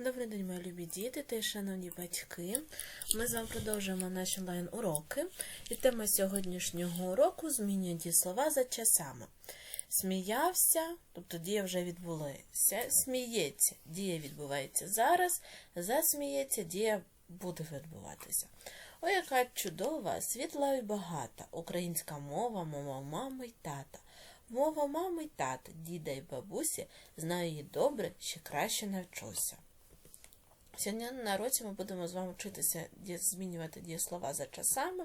Добрий день, мої любі діти та шановні батьки. Ми з вами продовжуємо наші онлайн-уроки. І тема сьогоднішнього уроку змінює дієслова за часами. Сміявся, тобто дія вже відбулася. Сміється, дія відбувається зараз. Засміється, дія буде відбуватися. О, яка чудова, світла і багата. Українська мова, мова мами й тата. Мова мами й тата, діда й бабусі, знаю її добре, ще краще навчуся. Сьогодні на році ми будемо з вами вчитися змінювати дієслова за часами.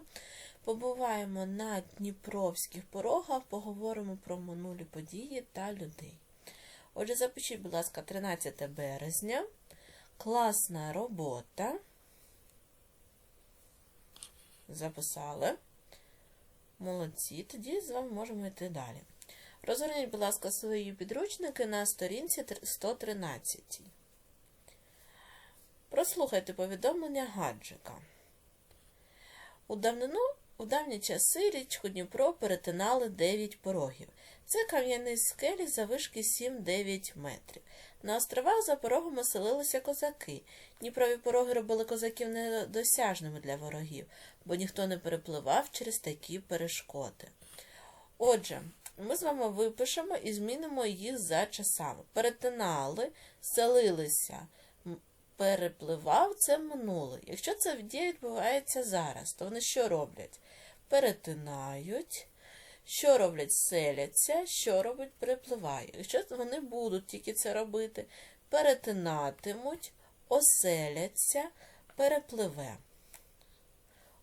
Побуваємо на Дніпровських порогах, поговоримо про минулі події та людей. Отже, запишіть, будь ласка, 13 березня. Класна робота. Записали. Молодці. Тоді з вами можемо йти далі. Розгорніть, будь ласка, свої підручники на сторінці тр- 113. Прослухайте повідомлення гаджика. У давнину, у давні часи річку Дніпро перетинали 9 порогів. Це кам'яні скелі завишки 7-9 метрів. На островах за порогами селилися козаки. Дніпрові пороги робили козаків недосяжними для ворогів, бо ніхто не перепливав через такі перешкоди. Отже, ми з вами випишемо і змінимо їх за часами. Перетинали, селилися, перепливав це минуле. Якщо це дія відбувається зараз, то вони що роблять? Перетинають. Що роблять? Селяться, що роблять? Перепливають. Якщо вони будуть тільки це робити, перетинатимуть, оселяться, перепливе.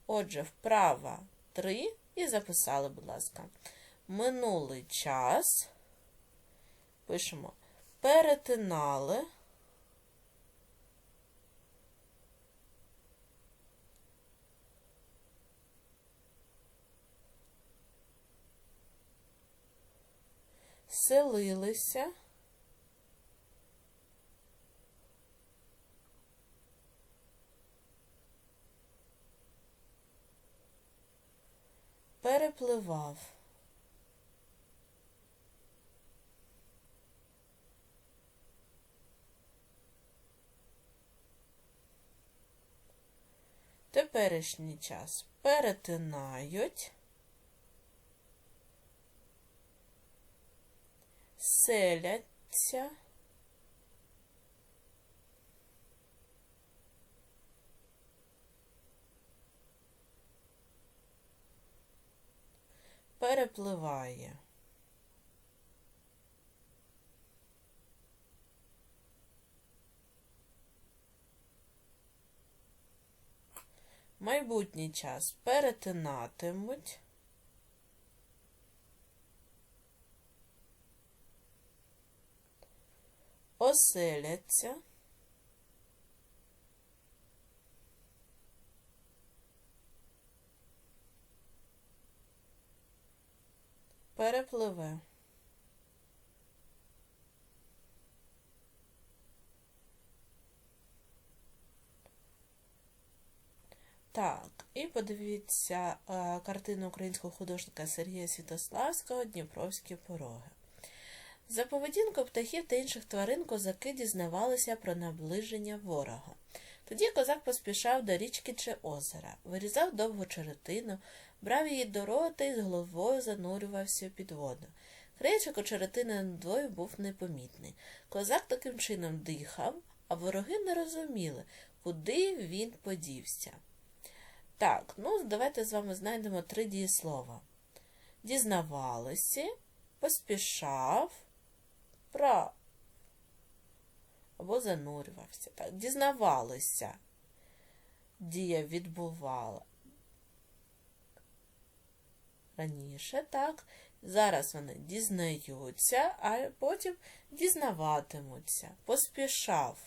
Отже, вправа 3 і записали, будь ласка. Минулий час. Пишемо перетинали. Селилися. Перепливав. Теперішній час перетинають, селяться, перепливає. Майбутній час перетинатимуть. Оселяться. Перепливе. Так, і подивіться е, картину українського художника Сергія Святославського Дніпровські пороги. За поведінкою птахів та інших тварин козаки дізнавалися про наближення ворога. Тоді козак поспішав до річки чи озера, вирізав довгу черетину, брав її до рота і з головою занурювався під воду. Краєчок у черетини надвою був непомітний. Козак таким чином дихав, а вороги не розуміли, куди він подівся. Так, ну давайте з вами знайдемо три дієслова. Дізнавалися, поспішав, прав. Або занурювався. Так, дізнавалися. Дія відбувала. Раніше, так. Зараз вони дізнаються, а потім дізнаватимуться. Поспішав.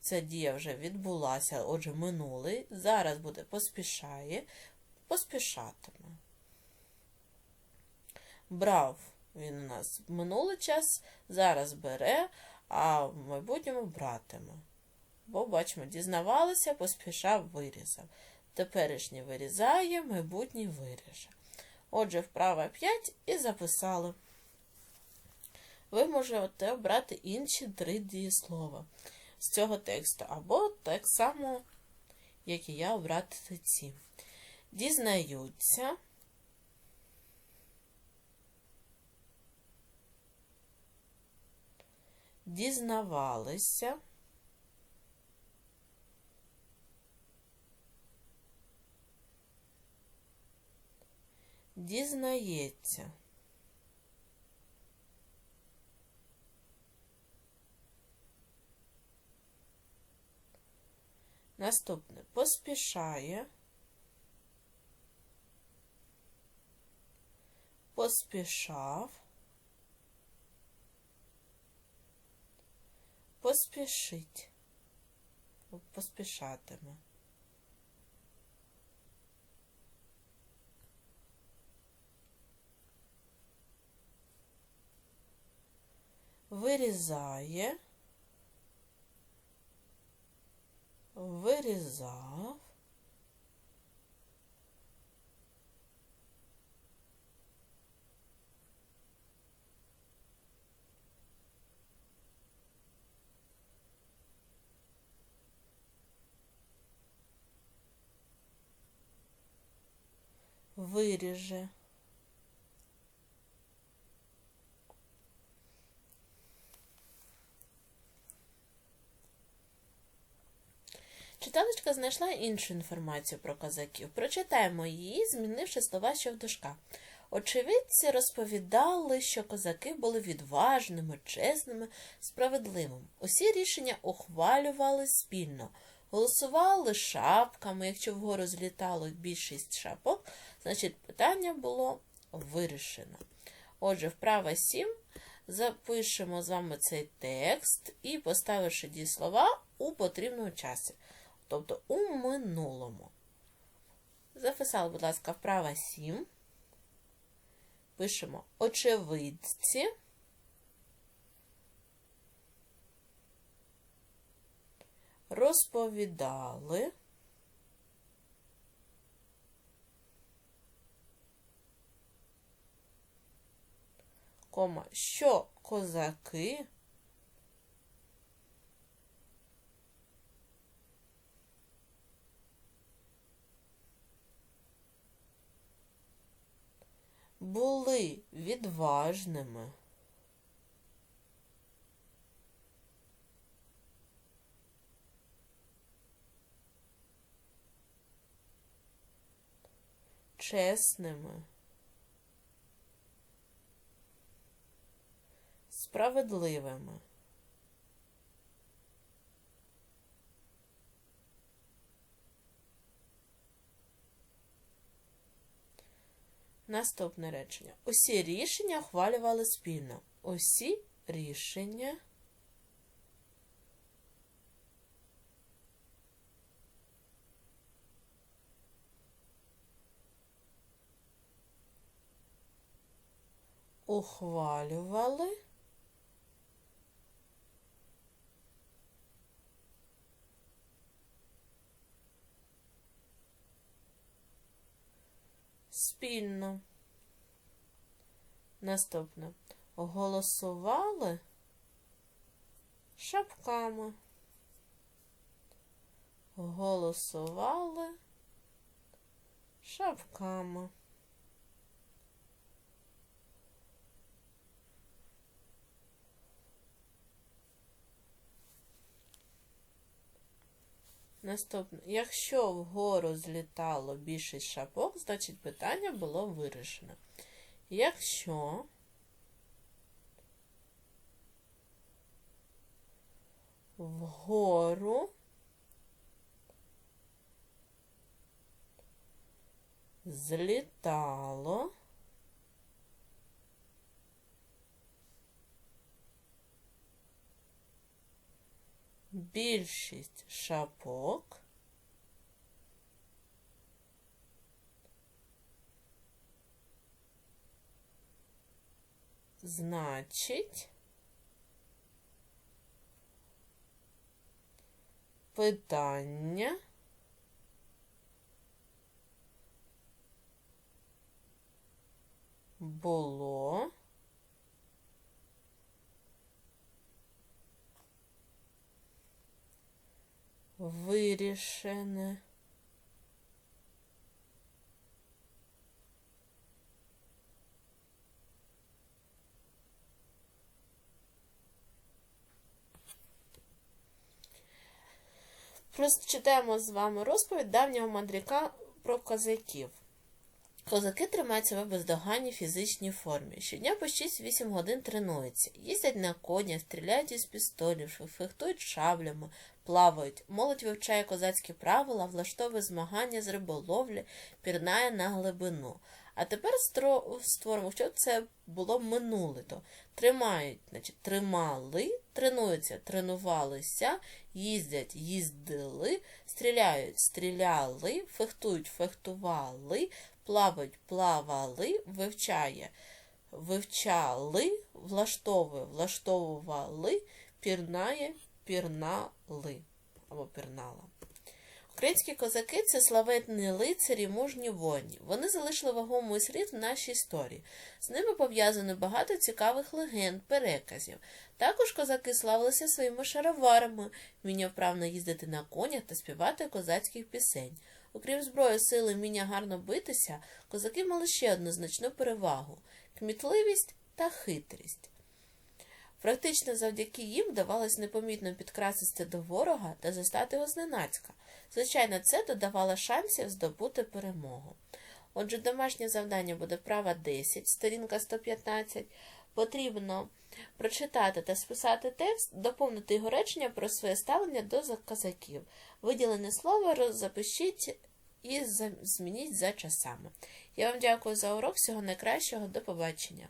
Ця дія вже відбулася, отже, минулий. Зараз буде поспішає, поспішатиме. Брав він у нас в минулий час, зараз бере, а в майбутньому братиме. Бо, бачимо, дізнавалися, поспішав, вирізав. Теперішній вирізає, майбутній виріже. Отже, вправа 5 і записали. ви можете обрати інші три дієслова з цього тексту, або так само, як і я, обрати ці. Дізнаються. Дізнавалися. Дізнається. Наступне поспішає. Поспішав. Поспішить. Поспішатиме. Вирізає. Вирізав. Виріже. Читалочка знайшла іншу інформацію про козаків. Прочитаємо її, змінивши слова, що в. Очевидці розповідали, що козаки були відважними, чесними, справедливими. Усі рішення ухвалювали спільно, голосували шапками. Якщо вгору злітало більшість шапок, значить питання було вирішено. Отже, вправа 7. Запишемо з вами цей текст і, поставивши дієслова у потрібному часі тобто у минулому. Записали, будь ласка, вправа 7. Пишемо очевидці. Розповідали. Кома, що козаки? Були відважними. Чесними, справедливими. Наступне речення. Усі рішення ухвалювали спільно. Усі рішення. Ухвалювали. Спільно. Наступне. Голосували шапками. Голосували шапками. Наступне. Якщо вгору злітало більшість шапок, значить питання було вирішено. Якщо вгору злітало більшість шапок. Значить питання. Було вирішене. Прочитаємо з вами розповідь давнього мандряка про козаків. Козаки тримають себе в бездоганній фізичній формі. Щодня по 6-8 годин тренуються, їздять на конях, стріляють із пістолів, фехтують шаблями, плавають. Молодь вивчає козацькі правила, влаштовує змагання з риболовлі, пірнає на глибину. А тепер створимо, що це було минуле. То тримають, значить, тримали, тренуються, тренувалися, їздять, їздили, стріляють, стріляли, фехтують, фехтували, плавають, плавали, вивчає, вивчали, влаштовує, влаштовували, пірнає, пірнали або пірнала. Українські козаки це славетні лицарі, мужні воїні. Вони залишили вагомий слід в нашій історії. З ними пов'язано багато цікавих легенд, переказів. Також козаки славилися своїми шароварами, вміння вправно їздити на конях та співати козацьких пісень. Окрім зброї, сили, вміння гарно битися, козаки мали ще одну значну перевагу кмітливість та хитрість. Практично завдяки їм вдавалось непомітно підкрасти до ворога та застати його зненацька. Звичайно, це додавало шансів здобути перемогу. Отже, домашнє завдання буде вправа 10, сторінка 115. Потрібно прочитати та списати текст, доповнити його речення про своє ставлення до козаків. Виділене слово роз- запишіть і змініть за часами. Я вам дякую за урок. Всього найкращого. До побачення.